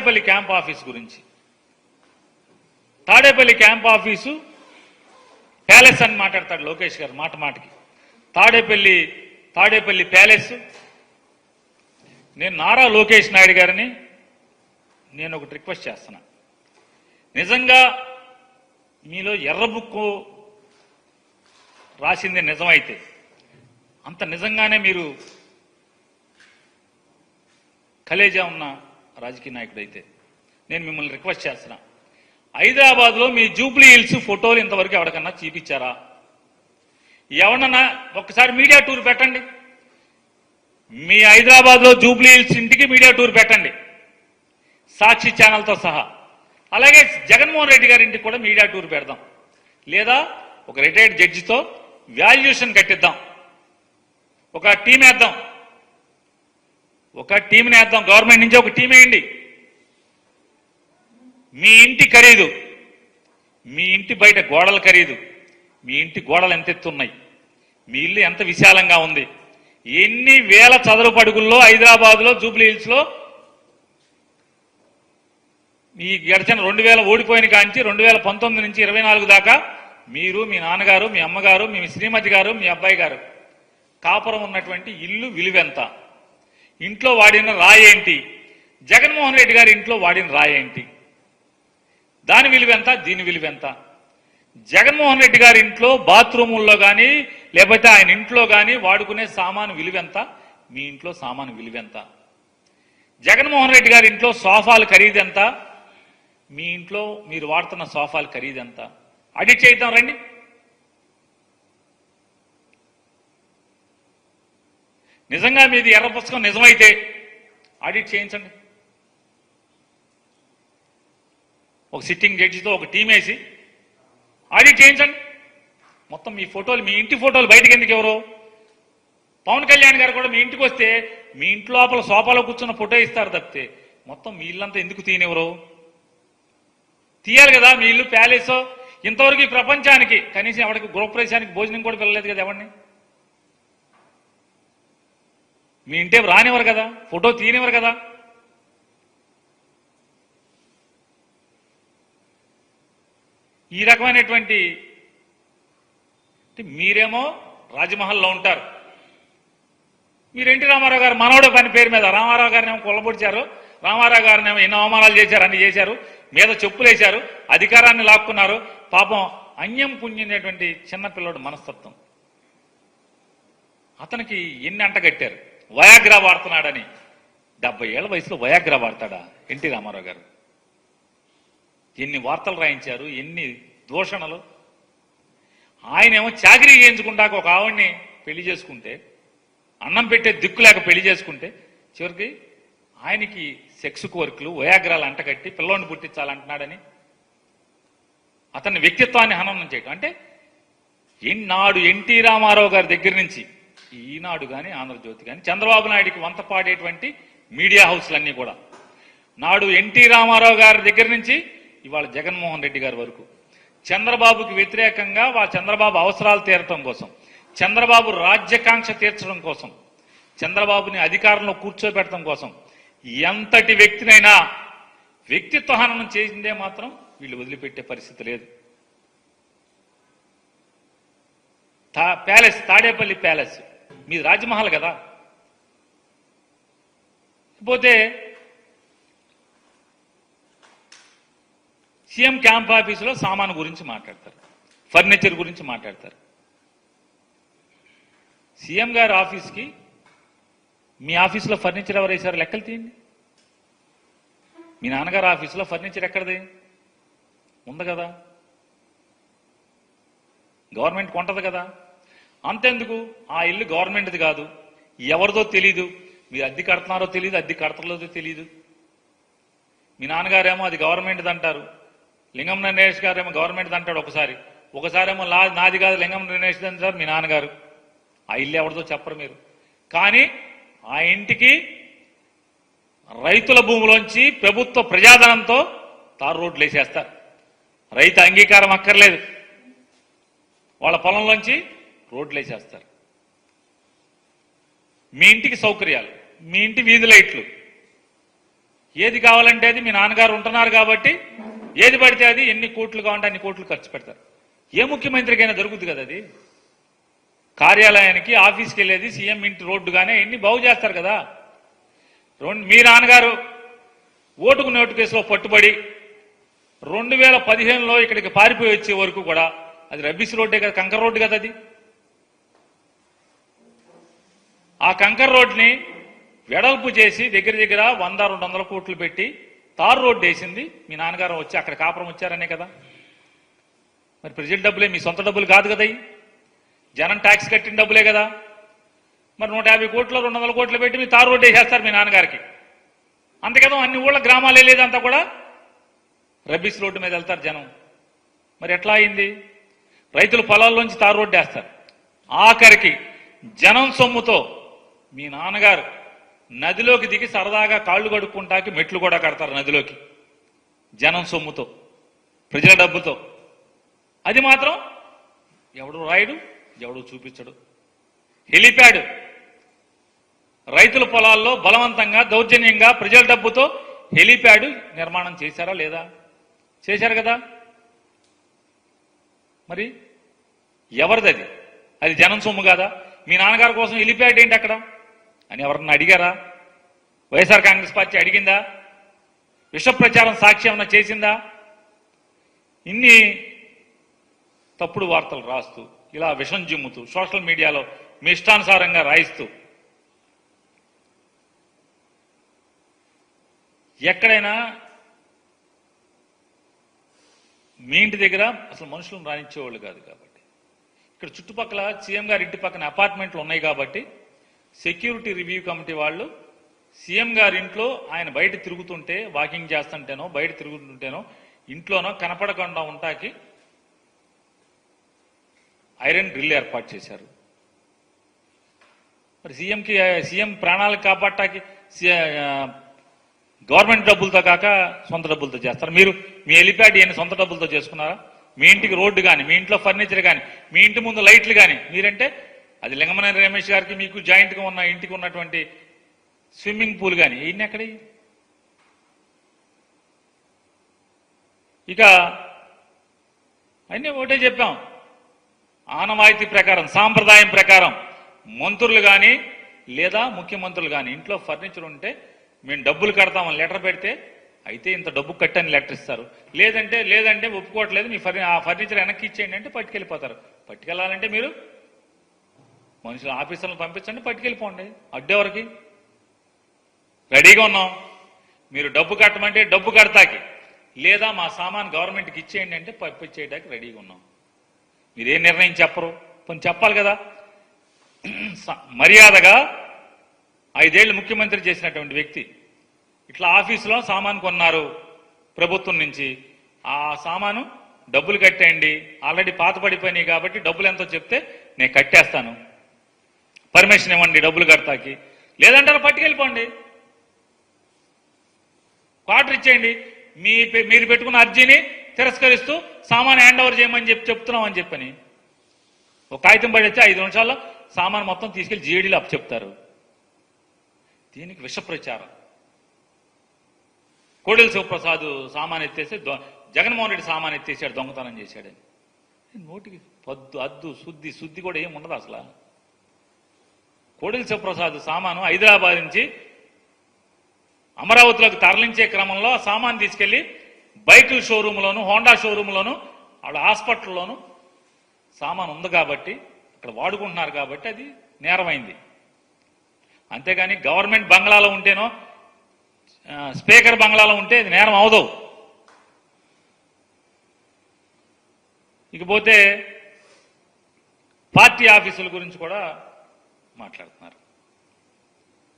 Tadepalli camp office గురించి. Tadepalli camp office palace అని మాట్లాడతాడు లోకేష్ గారు మాట మాటకి. తాడేపల్లి తాడేపల్లి ప్యాలెస్. నేను నారా లోకేష్ నాయుడు గారిని నేను ఒకటి రిక్వెస్ట్ చేస్తున్నా. నిజంగా మీలో ఎర్ర బుక్కు రాసింది నిజమైతే అంత నిజంగానే మీరు కలేజా ఉన్న రాజకీయ నాయకుడు అయితే నేను మిమ్మల్ని రిక్వెస్ట్ చేస్తున్నా. హైదరాబాద్లో మీ జూబ్లీ హిల్స్ ఫోటోలు ఇంతవరకు ఎవరికన్నా చూపించారా? ఎవరన్నా ఒక్కసారి మీడియా టూర్ పెట్టండి. మీ హైదరాబాద్లో జూబ్లీ హిల్స్ ఇంటికి మీడియా టూర్ పెట్టండి. సాక్షి ఛానల్తో సహా. అలాగే జగన్మోహన్ రెడ్డి గారి ఇంటికి కూడా మీడియా టూర్ పెడదాం. లేదా ఒక రిటైర్డ్ జడ్జితో వాల్యుయేషన్ కట్టిద్దాం. ఒక టీం వేద్దాం. ఒక టీంని వేద్దాం. గవర్నమెంట్ నుంచి ఒక టీం వేయండి. మీ ఇంటి ఖరీదు. మీ ఇంటి బయట గోడల ఖరీదు. మీ ఇంటి గోడలు ఎంత ఎత్తున్నాయి? మీ ఇల్లు ఎంత విశాలంగా ఉంది? ఎన్ని వేల చదరపు అడుగుల్లో హైదరాబాద్లో జూబ్లీ హిల్స్లో ఈ గడిచిన రెండు వేల ఓడిపోయిన కాంచి రెండు వేల పంతొమ్మిది నుంచి ఇరవై నాలుగు దాకా మీరు మీ నాన్నగారు మీ అమ్మగారు మీ శ్రీమతి గారు మీ అబ్బాయి గారు కాపురం ఉన్నటువంటి ఇల్లు విలువెంత? ఇంట్లో వాడిన రాయేంటి జగన్మోహన్ రెడ్డి గారి ఇంట్లో వాడిన రాయేంటి దాని విలువెంత దీని విలువెంత జగన్మోహన్ రెడ్డి గారి ఇంట్లో బాత్రూముల్లో కానీ లేకపోతే ఆయన ఇంట్లో కానీ వాడుకునే సామాను విలువెంత మీ ఇంట్లో సామాను విలువెంత జగన్మోహన్ రెడ్డి గారి ఇంట్లో సోఫాలు ఖరీదెంత మీ ఇంట్లో మీరు వాడుతున్న సోఫాలు ఖరీదెంత అడిట్ చేద్దాం రండి. నిజంగా మీది ఎర్ర పుస్తకం నిజమైతే ఆడిట్ చేయించండి. ఒక సిట్టింగ్ జడ్జితో ఒక టీం వేసి ఆడిట్ చేయించండి. మొత్తం మీ ఫోటోలు మీ ఇంటి ఫోటోలు బయటకు ఎందుకు ఎవరు? పవన్ కళ్యాణ్ గారు కూడా మీ ఇంటికి వస్తే మీ ఇంటి లోపల సోఫాలో కూర్చున్న ఫోటో ఇస్తారు తప్పితే మొత్తం మీ ఇల్లంతా ఎందుకు తీయనివ్వరు తీయాలి కదా మీ ఇల్లు ప్యాలెస్? ఇంతవరకు ఈ ప్రపంచానికి కనీసం ఎవరికి గృహప్రవేశానికి భోజనం కూడా పిల్లలేదు కదా ఎవరిని? మీ ఇంటే రానివ్వరు కదా? ఫోటో తీయనివ్వరు కదా? ఈ రకమైనటువంటి మీరేమో రాజమహల్లో ఉంటారు. మీరు రామారావు గారు? మనవడు పని పేరు మీద. రామారావు గారిని ఏమో కొల్లబొడిచారు. రామారావు గారిని ఏమో ఎన్నో అవమానాలు చేశారు అన్ని చేశారు. మీద చెప్పులేశారు. అధికారాన్ని లాక్కున్నారు. పాపం అన్యం పుణ్యనేటువంటి చిన్నపిల్లడు మనస్తత్వం. అతనికి ఎన్ని అంటగట్టారు? వయాగ్రా వాడుతున్నాడని. డెబ్బై ఏళ్ళ వయసులో వయాగ్రా వాడతాడా? ఎన్టీ రామారావు గారు. ఎన్ని వార్తలు రాయించారు ఎన్ని దూషణలు. ఆయనేమో చాకరీ చేయించుకుంటాక ఒక ఆవిడ్ని పెళ్ళి చేసుకుంటే అన్నం పెట్టే దిక్కు లేక పెళ్ళి చేసుకుంటే చివరికి ఆయనకి సెక్స్ కోరికలు వయాగ్రాలు అంటగట్టి పిల్లోని పుట్టించాలంటున్నాడని అతని వ్యక్తిత్వాన్ని హననం చేయటం. అంటే ఎన్నాడు ఎన్టీ రామారావు గారి దగ్గర నుంచి ఈనాడు కానీ ఆంధ్రజ్యోతి కానీ చంద్రబాబు నాయుడికి వంత పాడేటువంటి మీడియా హౌస్లన్నీ కూడా. నాడు ఎన్టీ రామారావు గారి దగ్గర నుంచి ఇవాళ జగన్మోహన్ రెడ్డి గారి వరకు. చంద్రబాబుకి వ్యతిరేకంగా వా చంద్రబాబు అవసరాలు తీరటం కోసం. చంద్రబాబు రాజ్యకాంక్ష తీర్చడం కోసం. చంద్రబాబుని అధికారంలో కూర్చోబెట్టడం కోసం. ఎంతటి వ్యక్తినైనా వ్యక్తిత్వ హననం చేసిందే మాత్రం వీళ్ళు వదిలిపెట్టే పరిస్థితి లేదు. తా ప్యాలెస్ తాడేపల్లి ప్యాలెస్. మీది రాజమహల్ కదా. పోతే సీఎం క్యాంప్ ఆఫీసులో సామాను గురించి మాట్లాడతారు. ఫర్నిచర్ గురించి మాట్లాడతారు. సీఎం గారి ఆఫీస్కి మీ ఆఫీసులో ఫర్నిచర్ ఎవరు వేశారు? లెక్కలు తీయండి. మీ నాన్నగారు ఆఫీసులో ఫర్నిచర్ ఎక్కడది ఉంది కదా. గవర్నమెంట్ కొంటది కదా. అంతెందుకు? ఆ ఇల్లు గవర్నమెంట్ది కాదు. ఎవరిదో తెలీదు. మీరు అద్దె కడుతున్నారో తెలియదు అద్దె కడతలేదో తెలియదు మీ నాన్నగారేమో అది గవర్నమెంట్ది అంటారు. లింగం నరేష్ గారేమో గవర్నమెంట్ది అంటాడు ఒకసారి. ఒకసారేమో లా నాది కాదు లింగం నరేష్ అంటారు మీ నాన్నగారు. ఆ ఇల్లు ఎవరిదో చెప్పరు మీరు. కానీ ఆ ఇంటికి రైతుల భూమిలోంచి ప్రభుత్వ ప్రజాధనంతో తారు రోడ్లు వేసేస్తారు. రైతు అంగీకారం అక్కర్లేదు. వాళ్ళ పొలంలోంచి రోడ్లు వేసేస్తారు మీ ఇంటికి సౌకర్యాలు మీ ఇంటి వీధి లైట్లు. ఏది కావాలంటే అది మీ నాన్నగారు ఉంటున్నారు కాబట్టి ఏది పడితే అది ఎన్ని కోట్లు కావాలంటే అన్ని కోట్లు ఖర్చు పెడతారు. ఏ ముఖ్యమంత్రికైనా దొరుకుతుంది కదా అది? కార్యాలయానికి ఆఫీస్కి వెళ్ళేది సీఎం ఇంటి రోడ్డుగానే ఎన్ని బాగు చేస్తారు కదా? రెండు మీ నాన్నగారు ఓటుకు నోటు కేసులో పట్టుబడి రెండు వేల పదిహేనులో ఇక్కడికి పారిపోయి వచ్చే వరకు కూడా అది రబ్బీస్ రోడ్డే కదా కంకర్ రోడ్డు కదా అది? ఆ కంకర్ రోడ్ని వెడల్పు చేసి దగ్గర దగ్గర వంద రెండు వందల కోట్లు పెట్టి తారు రోడ్డు వేసింది. మీ నాన్నగారు వచ్చి అక్కడ కాపురం వచ్చారనే కదా. మరి ప్రజల డబ్బులే మీ సొంత డబ్బులు కాదు కదా జనం ట్యాక్స్ కట్టిన డబ్బులే కదా. మరి నూట యాభై కోట్లు రెండు వందల కోట్లు పెట్టి మీ తారు రోడ్డు వేసేస్తారు మీ నాన్నగారికి. అంతకేదో అన్ని ఊళ్ళ గ్రామాలు వెళ్ళేదంతా కూడా రబ్బీస్ రోడ్డు మీద వెళ్తారు జనం. మరి ఎట్లా అయింది? రైతులు పొలాల్లోంచి తారు రోడ్డు వేస్తారు. ఆఖరికి జనం సొమ్ముతో మీ నాన్నగారు నదిలోకి దిగి సరదాగా కాళ్ళు కడుక్కుంటాకి మెట్లు కూడా కడతారు నదిలోకి. జనం సొమ్ముతో ప్రజల డబ్బుతో. అది మాత్రం ఎవడు రాయడు ఎవడు చూపించడు. హెలిప్యాడ్. రైతుల పొలాల్లో బలవంతంగా దౌర్జన్యంగా ప్రజల డబ్బుతో హెలిప్యాడ్ నిర్మాణం చేశారా లేదా? చేశారు కదా. మరి ఎవరిది అది? అది జనం సొమ్ము కాదా? మీ నాన్నగారి కోసం హెలిప్యాడ్ ఏంటి అక్కడ? అని ఎవరన్నా అడిగారా? వైఎస్ఆర్ కాంగ్రెస్ పార్టీ అడిగిందా? విష ప్రచారం సాక్షి ఏమన్నా చేసిందా? ఇన్ని తప్పుడు వార్తలు రాస్తూ ఇలా విషం జిమ్ముతూ సోషల్ మీడియాలో మీ ఇష్టానుసారంగా రాయిస్తూ ఎక్కడైనా మీ ఇంటి దగ్గర అసలు మనుషులను రాణించేవాళ్ళు కాదు కాబట్టి. ఇక్కడ చుట్టుపక్కల సీఎం గారి ఇంటి పక్కన అపార్ట్మెంట్లు ఉన్నాయి కాబట్టి సెక్యూరిటీ రివ్యూ కమిటీ వాళ్ళు సీఎం గారి ఇంట్లో ఆయన బయట తిరుగుతుంటే వాకింగ్ చేస్తుంటేనో బయట తిరుగుతుంటేనో ఇంట్లోనో కనపడకుండా ఉంటాకి ఐరన్ డ్రిల్ ఏర్పాటు చేశారు. మరి సీఎంకి సీఎం ప్రాణాలకు కాపాడటానికి గవర్నమెంట్ డబ్బులతో కాక సొంత డబ్బులతో చేస్తారు. మీరు మీ హెలిప్యాడ్ ఏమైనా సొంత డబ్బులతో చేసుకున్నారా? మీ ఇంటికి రోడ్డు కానీ మీ ఇంట్లో ఫర్నిచర్ కానీ మీ ఇంటి ముందు లైట్లు కానీ మీరంటే అది లింగమనేని రమేష్ గారికి మీకు జాయింట్గా ఉన్న ఇంటికి ఉన్నటువంటి స్విమ్మింగ్ పూల్ కానీ ఈయన ఎక్కడ ఇక అన్నీ ఒకటే చెప్పాం. ఆనవాయితీ ప్రకారం సాంప్రదాయం ప్రకారం మంత్రులు కానీ లేదా ముఖ్యమంత్రులు కానీ ఇంట్లో ఫర్నిచర్ ఉంటే మేము డబ్బులు కడతామని లెటర్ పెడితే అయితే ఇంత డబ్బు కట్టని లెటర్ ఇస్తారు. లేదంటే లేదంటే ఒప్పుకోవట్లేదు మీ ఫర్ని ఆ ఫర్నిచర్ వెనక్కి ఇచ్చేయండి అంటే పట్టుకెళ్ళిపోతారు. పట్టుకెళ్ళాలంటే మీరు మనుషులు ఆఫీసర్లను పంపించండి పట్టుకెళ్ళిపోండి. అడ్డెవరికి రెడీగా ఉన్నాం. మీరు డబ్బు కట్టమంటే డబ్బు కడతాకి. లేదా మా సామాన్ గవర్నమెంట్కి ఇచ్చేయండి అంటే పంపించేయడానికి రెడీగా ఉన్నాం. మీరేం నిర్ణయం చెప్పరు? కొంచెం చెప్పాలి కదా. స- మర్యాదగా ఐదేళ్ళు ముఖ్యమంత్రి చేసినటువంటి వ్యక్తి ఇట్లా ఆఫీసులో సామాను కొన్నారు ప్రభుత్వం నుంచి. ఆ సామాను డబ్బులు కట్టేయండి. ఆల్రెడీ పాత పడిపోయినాయి కాబట్టి డబ్బులు ఎంతో చెప్తే నేను కట్టేస్తాను. పర్మిషన్ ఇవ్వండి డబ్బులు కడతాకి. లేదంటారా పట్టుకెళ్ళిపోండి. క్వార్టర్ ఇచ్చేయండి. మీ మీరు పెట్టుకున్న అర్జీని తిరస్కరిస్తూ సామాన్ హ్యాండ్ ఓవర్ చేయమని చెప్పి చెప్తున్నామని చెప్పని. ఒక కాగితం పడి వచ్చి ఐదు నిమిషాల్లో సామాన్ మొత్తం తీసుకెళ్ళి జీడీలో అప్పు చెప్తారు. దీనికి విషప్రచారం కోడెల శివప్రసాద్ సామాన్ ఎత్తేస్తే జగన్మోహన్ రెడ్డి సామాన్ ఎత్తేసాడు దొంగతనం చేశాడని. నోటికి పద్దు అద్దు శుద్ధి శుద్ధి కూడా ఏం ఉండదు అసలు. కోడిల్స ప్రసాద్ సామాను హైదరాబాద్ నుంచి అమరావతిలోకి తరలించే క్రమంలో ఆ సామాన్ తీసుకెళ్ళి బైకుల షోరూంలోను హోండా షోరూంలోను ఆవిడ హాస్పిటల్లోను సామాన్ ఉంది కాబట్టి అక్కడ వాడుకుంటున్నారు కాబట్టి అది నేరమైంది. అంతేగాని గవర్నమెంట్ బంగ్లాలో ఉంటేనో స్పీకర్ బంగ్లాలో ఉంటే అది నేరం అవదు. ఇకపోతే పార్టీ ఆఫీసుల గురించి కూడా మాట్లాడుతున్నారు.